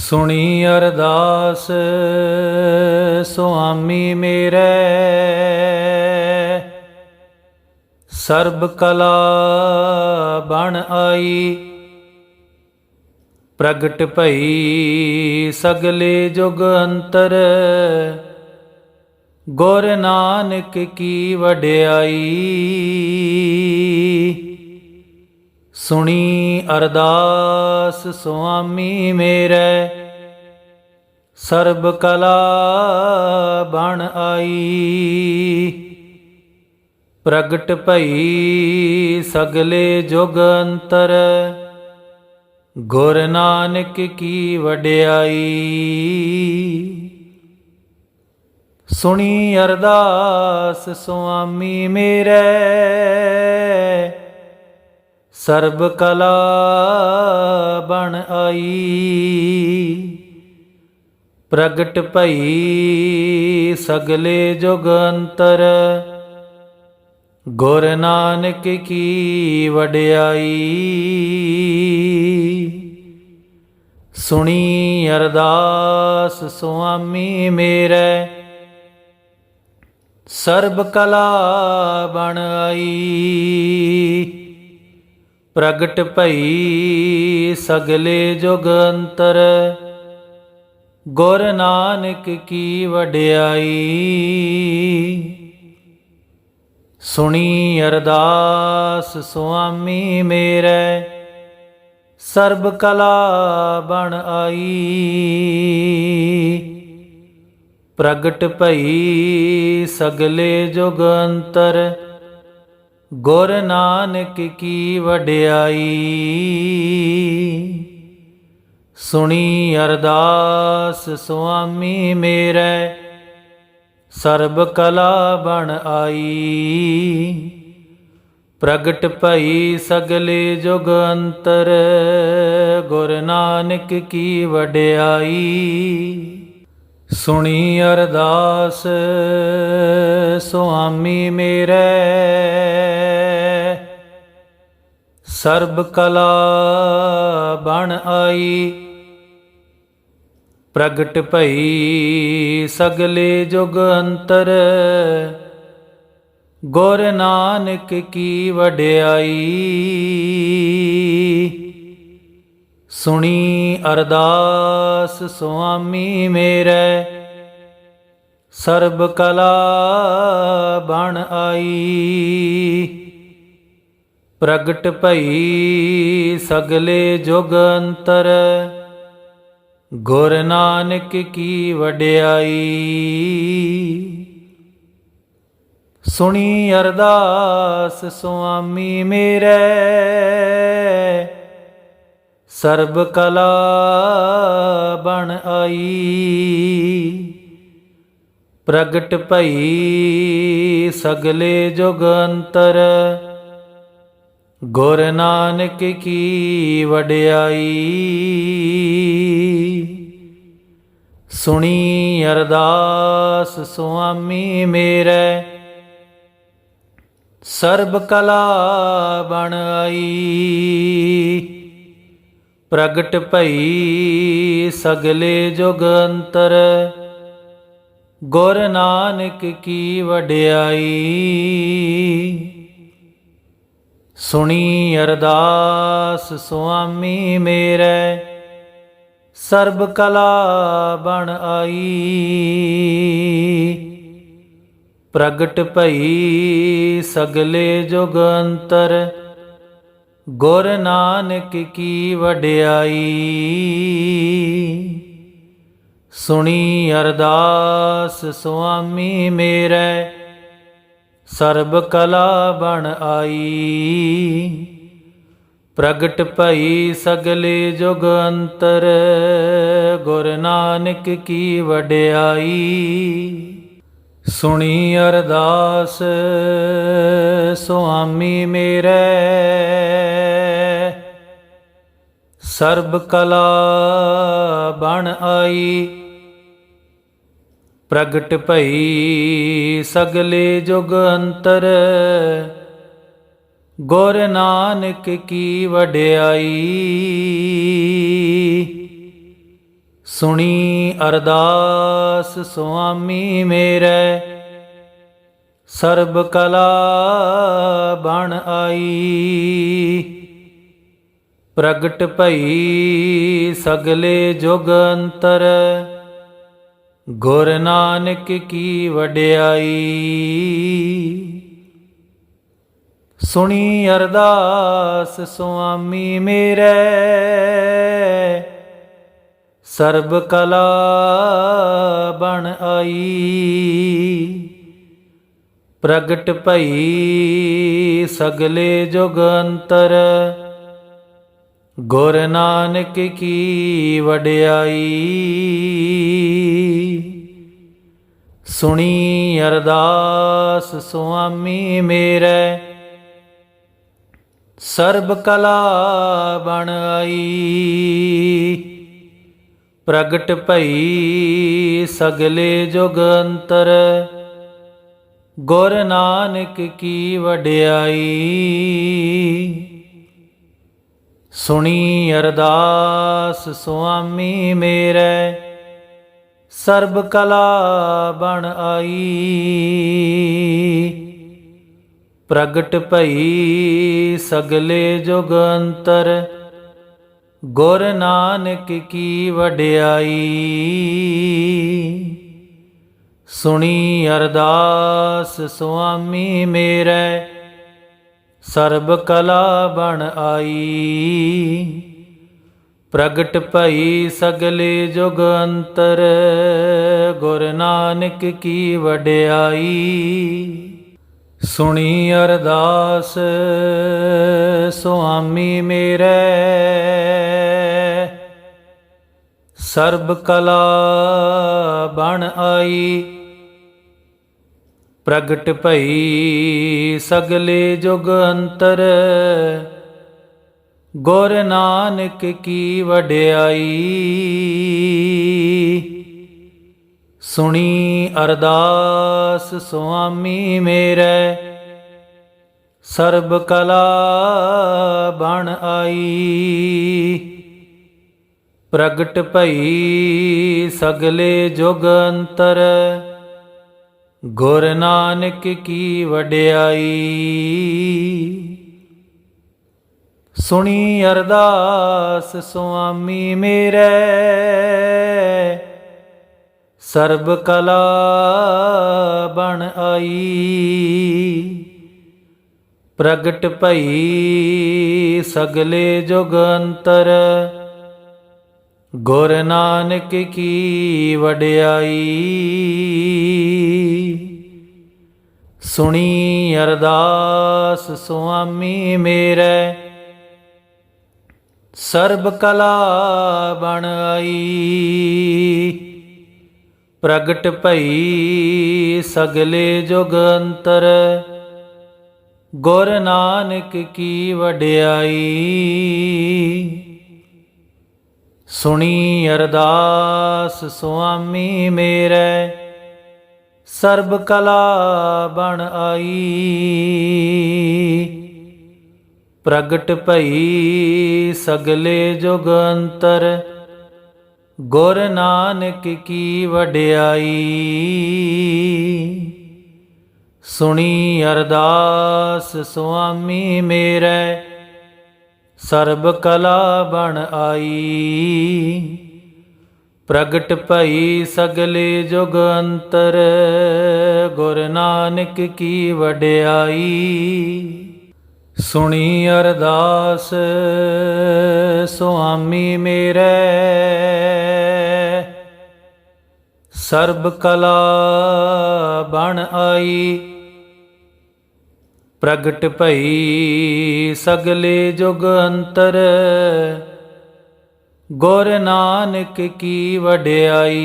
ਸੁਣੀ ਅਰਦਾਸ, ਸੁਆਮੀ ਮੇਰੇ। ਸਰਬ ਕਲਾ ਬਣ ਆਈ, ਪ੍ਰਗਟ ਭਈ ਸਗਲੇ ਜੁਗ ਅੰਤਰ। ਗੁਰ ਨਾਨਕ ਕੀ ਵਡਿਆਈ ਸੁਣੀ ਅਰਦਾਸ ਸੁਆਮੀ ਮੇਰੇ, ਸਰਬ ਕਲਾ ਬਣ ਆਈ। ਪ੍ਰਗਟ ਭਈ ਸਗਲੇ ਜੁਗ ਅੰਤਰ, ਗੁਰ ਨਾਨਕ ਕੀ ਵਡਿਆਈ। ਸੁਣੀ ਅਰਦਾਸ ਸੁਆਮੀ ਮੇਰੇ ਸਰਬ ਕਲਾ ਬਣ ਆਈ। ਪ੍ਰਗਟ ਭਈ ਸਗਲੇ ਜੁਗ ਅੰਤਰ, ਗੁਰ ਨਾਨਕ ਕੀ ਵਡਿਆਈ। ਸੁਣੀ ਅਰਦਾਸ ਸੁਆਮੀ ਮੇਰੇ, ਸਰਬ ਕਲਾ ਬਣ ਆਈ। ਪ੍ਰਗਟ ਭਈ ਸਗਲੇ ਜੁਗ ਅੰਤਰ। ਗੁਰ ਨਾਨਕ ਕੀ ਵਡਿਆਈ। ਸੁਣੀ ਅਰਦਾਸ ਸੁਆਮੀ ਮੇਰੇ, ਸਰਬ ਕਲਾ ਬਣ ਆਈ। ਪ੍ਰਗਟ ਭਈ ਸਗਲੇ ਜੁਗ ਅੰਤਰ। ਗੁਰ ਨਾਨਕ ਕੀ ਵਡਿਆਈ। ਸੁਣੀ ਅਰਦਾਸ, ਸੁਆਮੀ ਮੇਰੇ, ਸਰਬ ਕਲਾ ਬਣ ਆਈ। ਪ੍ਰਗਟ ਭਈ ਸਗਲੇ ਜੁਗ ਅੰਤਰ, ਗੁਰ ਨਾਨਕ ਕੀ ਵਡਿਆਈ। ਸੁਣੀ ਅਰਦਾਸ, ਸੁਆਮੀ ਮੇਰੇ। ਸਰਬ ਕਲਾ ਬਣ ਆਈ, ਪ੍ਰਗਟ ਭਈ ਸਗਲੇ ਜੁਗ ਅੰਤਰ। ਗੁਰ ਨਾਨਕ ਕੀ ਵਡਿਆਈ ਸੁਣੀ ਅਰਦਾਸ, ਸੁਆਮੀ ਮੇਰੇ। ਸਰਬ ਕਲਾ ਬਣ ਆਈ। ਪ੍ਰਗਟ ਭਈ ਸਗਲੇ ਜੁਗ ਅੰਤਰ। ਗੁਰ ਨਾਨਕ ਕੀ ਵਡਿਆਈ। ਸੁਣੀ ਅਰਦਾਸ, ਸੁਆਮੀ ਮੇਰੇ। ਸਰਬ ਕਲਾ ਬਣ ਆਈ। ਪ੍ਰਗਟ ਭਈ ਸਗਲੇ ਜੁਗ ਅੰਤਰ, ਗੁਰ ਨਾਨਕ ਕੀ ਵਡਿਆਈ। ਸੁਣੀ ਅਰਦਾਸ ਸੁਆਮੀ ਮੇਰੇ, ਸਰਬ ਕਲਾ ਬਣ ਆਈ। ਪ੍ਰਗਟ ਭਈ ਸਗਲੇ ਜੁਗ ਅੰਤਰ। ਗੁਰ ਨਾਨਕ ਕੀ ਵਡਿਆਈ। ਸੁਣੀ ਅਰਦਾਸ ਸੁਆਮੀ ਮੇਰੇ, ਸਰਬ ਕਲਾ ਬਣ ਆਈ। ਪ੍ਰਗਟ ਭਈ ਸਗਲੇ ਜੁਗ ਅੰਤਰ। ਗੁਰ ਨਾਨਕ ਕੀ ਵਡਿਆਈ। ਸੁਣੀ ਅਰਦਾਸ, ਸੁਆਮੀ ਮੇਰੇ, ਸਰਬ ਕਲਾ ਬਣ ਆਈ। ਪ੍ਰਗਟ ਭਈ ਸਗਲੇ ਜੁਗ ਅੰਤਰ, ਗੁਰ ਨਾਨਕ ਕੀ ਵਡਿਆਈ। ਸੁਣੀ ਅਰਦਾਸ, ਸੁਆਮੀ ਮੇਰੇ। ਸਰਬ ਕਲਾ ਬਣ ਆਈ, ਪ੍ਰਗਟ ਭਈ ਸਗਲੇ ਜੁਗ ਅੰਤਰ। ਗੁਰ ਨਾਨਕ ਕੀ ਵਡਿਆਈ ਸੁਣੀ ਅਰਦਾਸ ਸੁਆਮੀ ਮੇਰੇ, ਸਰਬ ਕਲਾ ਬਣ ਆਈ। ਪ੍ਰਗਟ ਭਈ ਸਗਲੇ ਜੁਗ ਅੰਤਰ, ਗੁਰ ਨਾਨਕ ਕੀ ਵਡਿਆਈ। ਸੁਣੀ ਅਰਦਾਸ ਸੁਆਮੀ ਮੇਰੇ ਸਰਬ ਕਲਾ ਬਣ ਆਈ। ਪ੍ਰਗਟ ਭਈ ਸਗਲੇ ਜੁਗ ਅੰਤਰ, ਗੁਰ ਨਾਨਕ ਕੀ ਵਡਿਆਈ। ਸੁਣੀ ਅਰਦਾਸ ਸੁਆਮੀ ਮੇਰੇ, ਸਰਬ ਕਲਾ ਬਣ ਆਈ। ਪ੍ਰਗਟ ਭਈ ਸਗਲੇ ਜੁਗ ਅੰਤਰ, ਗੁਰ ਨਾਨਕ ਕੀ ਵਡਿਆਈ। ਸੁਣੀ ਅਰਦਾਸ ਸੁਆਮੀ ਮੇਰੇ, ਸਰਬ ਕਲਾ ਬਣ ਆਈ। ਪ੍ਰਗਟ ਭਈ ਸਗਲੇ ਜੁਗ ਅੰਤਰ ਗੁਰ ਨਾਨਕ ਕੀ ਵਡਿਆਈ। ਸੁਣੀ ਅਰਦਾਸ, ਸੁਆਮੀ ਮੇਰੇ, ਸਰਬ ਕਲਾ ਬਣ ਆਈ। ਪ੍ਰਗਟ ਭਈ ਸਗਲੇ ਜੁਗ ਅੰਤਰ, ਗੁਰ ਨਾਨਕ ਕੀ ਵਡਿਆਈ। ਸੁਣੀ ਅਰਦਾਸ, ਸੁਆਮੀ ਮੇਰੇ। ਸਰਬ ਕਲਾ ਬਣ ਆਈ, ਪ੍ਰਗਟ ਭਈ ਸਗਲੇ ਜੁਗ ਅੰਤਰ। ਗੁਰ ਨਾਨਕ ਕੀ ਵਡਿਆਈ ਸੁਣੀ ਅਰਦਾਸ, ਸੁਆਮੀ ਮੇਰੇ। ਸਰਬ ਕਲਾ ਬਣ ਆਈ। ਪ੍ਰਗਟ ਭਈ ਸਗਲੇ ਜੁਗ ਅੰਤਰ। ਗੁਰ ਨਾਨਕ ਕੀ ਵਡਿਆਈ। ਸੁਣੀ ਅਰਦਾਸ, ਸੁਆਮੀ ਮੇਰੇ। ਸਰਬ ਕਲਾ ਬਣ ਆਈ। ਪ੍ਰਗਟ ਭਈ ਸਗਲੇ ਜੁਗ ਅੰਤਰ, ਗੁਰ ਨਾਨਕ ਕੀ ਵਡਿਆਈ। ਸੁਣੀ ਅਰਦਾਸ ਸੁਆਮੀ ਮੇਰੇ, ਸਰਬ ਕਲਾ ਬਣ ਆਈ। ਪ੍ਰਗਟ ਭਈ ਸਗਲੇ ਜੁਗ ਅੰਤਰ, ਗੁਰ ਨਾਨਕ ਕੀ ਵਡਿਆਈ। ਸੁਣੀ ਅਰਦਾਸ, ਸੁਆਮੀ ਮੇਰੇ, ਸਰਬ ਕਲਾ ਬਣ ਆਈ। ਪ੍ਰਗਟ ਭਈ ਸਗਲੇ ਜੁਗ ਅੰਤਰ ਗੁਰ ਨਾਨਕ ਕੀ ਵਡਿਆਈ। ਸੁਣੀ ਅਰਦਾਸ, ਸੁਆਮੀ ਮੇਰੇ, ਸਰਬ ਕਲਾ ਬਣ ਆਈ। ਪ੍ਰਗਟ ਭਈ ਸਗਲੇ ਜੁਗ ਅੰਤਰ, ਗੁਰ ਨਾਨਕ ਕੀ ਵਡਿਆਈ। ਸੁਣੀ ਅਰਦਾਸ, ਸੁਆਮੀ ਮੇਰੇ। ਸਰਬ ਕਲਾ ਬਣ ਆਈ, ਪ੍ਰਗਟ ਭਈ ਸਗਲੇ ਜੁਗ ਅੰਤਰ। ਗੁਰ ਨਾਨਕ ਕੀ ਵਡਿਆਈ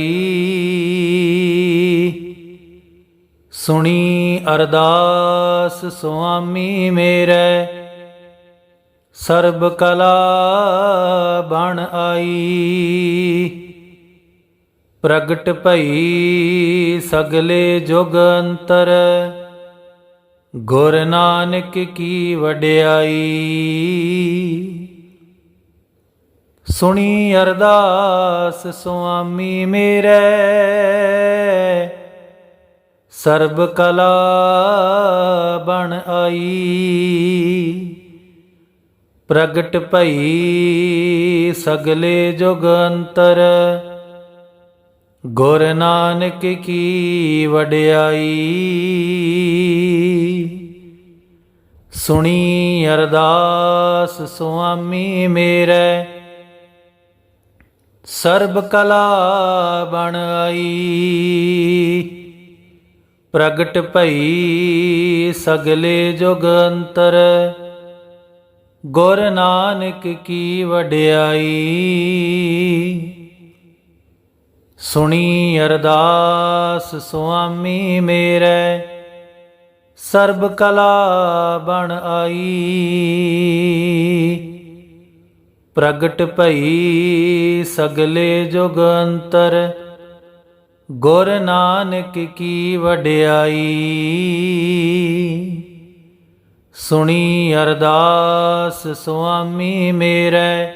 ਸੁਣੀ ਅਰਦਾਸ ਸੁਆਮੀ ਮੇਰੇ, ਸਰਬ ਕਲਾ ਬਣ ਆਈ। ਪ੍ਰਗਟ ਭਈ ਸਗਲੇ ਜੁਗ ਅੰਤਰ, ਗੁਰ ਨਾਨਕ ਕੀ ਵਡਿਆਈ। ਸੁਣੀ ਅਰਦਾਸ ਸੁਆਮੀ ਮੇਰੇ ਸਰਬ ਕਲਾ ਬਣ ਆਈ। ਪ੍ਰਗਟ ਭਈ ਸਗਲੇ ਜੁਗ ਅੰਤਰ, ਗੁਰ ਨਾਨਕ ਕੀ ਵਡਿਆਈ। ਸੁਣੀ ਅਰਦਾਸ ਸੁਆਮੀ ਮੇਰੇ, ਸਰਬ ਕਲਾ ਬਣ ਆਈ। ਪ੍ਰਗਟ ਭਈ ਸਗਲੇ ਜੁਗ ਅੰਤਰ। ਗੁਰ ਨਾਨਕ ਕੀ ਵਡਿਆਈ। ਸੁਣੀ ਅਰਦਾਸ ਸੁਆਮੀ ਮੇਰੇ, ਸਰਬ ਕਲਾ ਬਣ ਆਈ। ਪ੍ਰਗਟ ਭਈ ਸਗਲੇ ਜੁਗ ਅੰਤਰ। ਗੁਰ ਨਾਨਕ ਕੀ ਵਡਿਆਈ। ਸੁਣੀ ਅਰਦਾਸ, ਸੁਆਮੀ ਮੇਰੇ,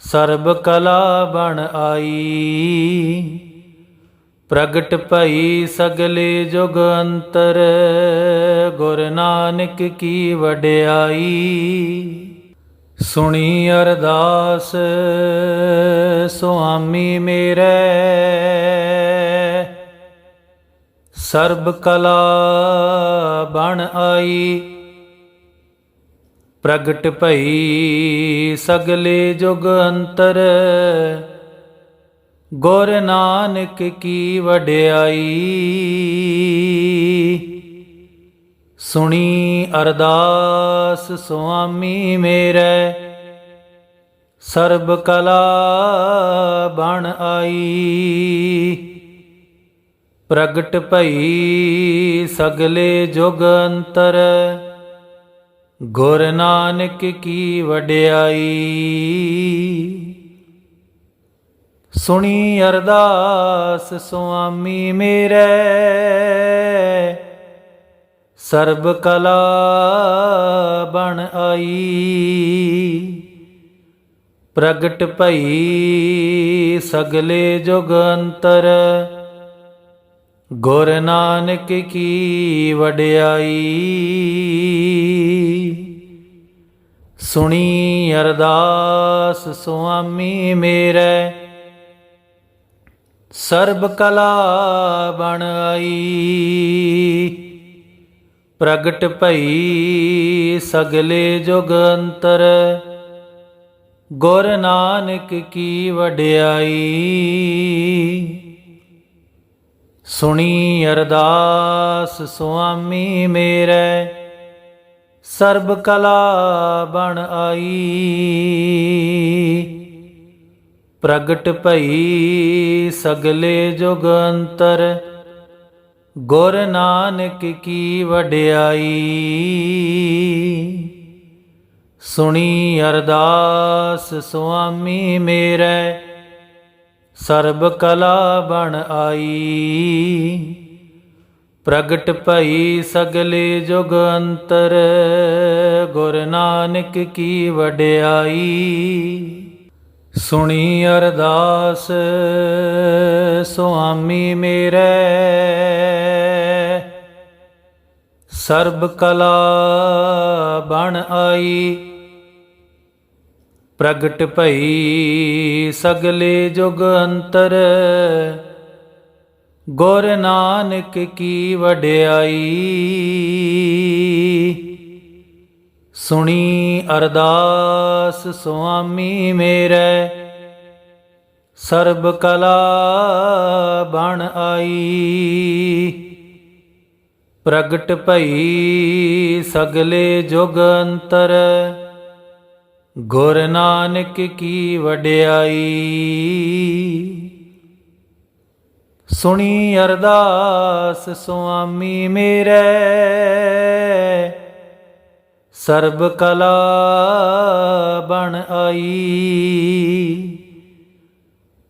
ਸਰਬ ਕਲਾ ਬਣ ਆਈ। ਪ੍ਰਗਟ ਭਈ ਸਗਲੇ ਜੁਗ ਅੰਤਰ, ਗੁਰ ਨਾਨਕ ਕੀ ਵਡਿਆਈ। ਸੁਣੀ ਅਰਦਾਸ, ਸੁਆਮੀ ਮੇਰੇ। ਸਰਬ ਕਲਾ ਬਣ ਆਈ, ਪ੍ਰਗਟ ਭਈ ਸਗਲੇ ਜੁਗ ਅੰਤਰ। ਗੁਰ ਨਾਨਕ ਕੀ ਵਡਿਆਈ ਸੁਣੀ ਅਰਦਾਸ, ਸੁਆਮੀ ਮੇਰੇ। ਸਰਬ ਕਲਾ ਬਣ ਆਈ। ਪ੍ਰਗਟ ਭਈ ਸਗਲੇ ਜੁਗ ਅੰਤਰ। ਗੁਰ ਨਾਨਕ ਕੀ ਵਡਿਆਈ। ਸੁਣੀ ਅਰਦਾਸ, ਸੁਆਮੀ ਮੇਰੇ। ਸਰਬ ਕਲਾ ਬਣ ਆਈ। ਪ੍ਰਗਟ ਭਈ ਸਗਲੇ ਜੁਗ ਅੰਤਰ, ਗੁਰ ਨਾਨਕ ਕੀ ਵਡਿਆਈ। ਸੁਣੀ ਅਰਦਾਸ ਸੁਆਮੀ ਮੇਰੇ, ਸਰਬ ਕਲਾ ਬਣ ਆਈ। ਪ੍ਰਗਟ ਭਈ ਸਗਲੇ ਜੁਗ ਅੰਤਰ। ਗੁਰ ਨਾਨਕ ਕੀ ਵਡਿਆਈ। ਸੁਣੀ ਅਰਦਾਸ ਸੁਆਮੀ ਮੇਰੇ, ਸਰਬ ਕਲਾ ਬਣ ਆਈ। ਪ੍ਰਗਟ ਭਈ ਸਗਲੇ ਜੁਗ ਅੰਤਰ। ਗੁਰ ਨਾਨਕ ਕੀ ਵਡਿਆਈ। ਸੁਣੀ ਅਰਦਾਸ, ਸੁਆਮੀ ਮੇਰੇ, ਸਰਬ ਕਲਾ ਬਣ ਆਈ। ਪ੍ਰਗਟ ਭਈ ਸਗਲੇ ਜੁਗ ਅੰਤਰ, ਗੁਰ ਨਾਨਕ ਕੀ ਵਡਿਆਈ। ਸੁਣੀ ਅਰਦਾਸ, ਸੁਆਮੀ ਮੇਰੇ। ਸਰਬ ਕਲਾ ਬਣ ਆਈ, ਪ੍ਰਗਟ ਭਈ ਸਗਲੇ ਜੁਗ ਅੰਤਰ। ਗੁਰ ਨਾਨਕ ਕੀ ਵਡਿਆਈ ਸੁਣੀ ਅਰਦਾਸ, ਸੁਆਮੀ ਮੇਰੇ, ਸਰਬ ਕਲਾ ਬਣ ਆਈ। ਪ੍ਰਗਟ ਭਈ ਸਗਲੇ ਜੁਗ ਅੰਤਰ, ਗੁਰ ਨਾਨਕ ਕੀ ਵਡਿਆਈ। ਸੁਣੀ ਅਰਦਾਸ, ਸੁਆਮੀ ਮੇਰੇ ਸਰਬ ਕਲਾ ਬਣ ਆਈ।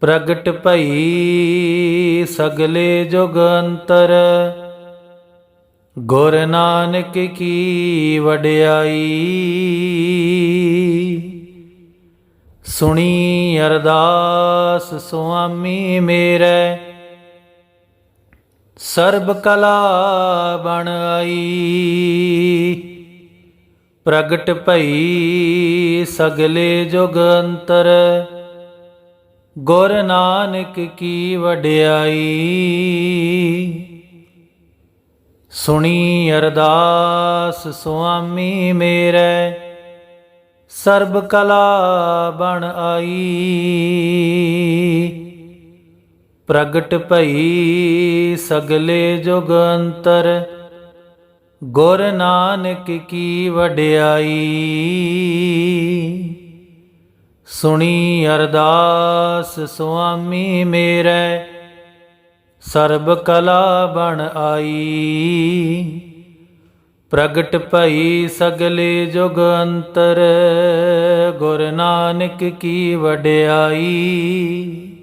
ਪ੍ਰਗਟ ਭਈ ਸਗਲੇ ਜੁਗ ਅੰਤਰ, ਗੁਰ ਨਾਨਕ ਕੀ ਵਡਿਆਈ। ਸੁਣੀ ਅਰਦਾਸ ਸੁਆਮੀ ਮੇਰੇ, ਸਰਬ ਕਲਾ ਬਣ ਆਈ। ਪ੍ਰਗਟ ਭਈ ਸਗਲੇ ਜੁਗ ਅੰਤਰ। ਗੁਰ ਨਾਨਕ ਕੀ ਵਡਿਆਈ। ਸੁਣੀ ਅਰਦਾਸ ਸੁਆਮੀ ਮੇਰੇ, ਸਰਬ ਕਲਾ ਬਣ ਆਈ। ਪ੍ਰਗਟ ਭਈ ਸਗਲੇ ਜੁਗ ਅੰਤਰ। ਗੁਰ ਨਾਨਕ ਕੀ ਵਡਿਆਈ। ਸੁਣੀ ਅਰਦਾਸ, ਸੁਆਮੀ ਮੇਰੇ, ਸਰਬ ਕਲਾ ਬਣ ਆਈ। ਪ੍ਰਗਟ ਭਈ ਸਗਲੇ ਜੁਗ ਅੰਤਰ, ਗੁਰ ਨਾਨਕ ਕੀ ਵਡਿਆਈ।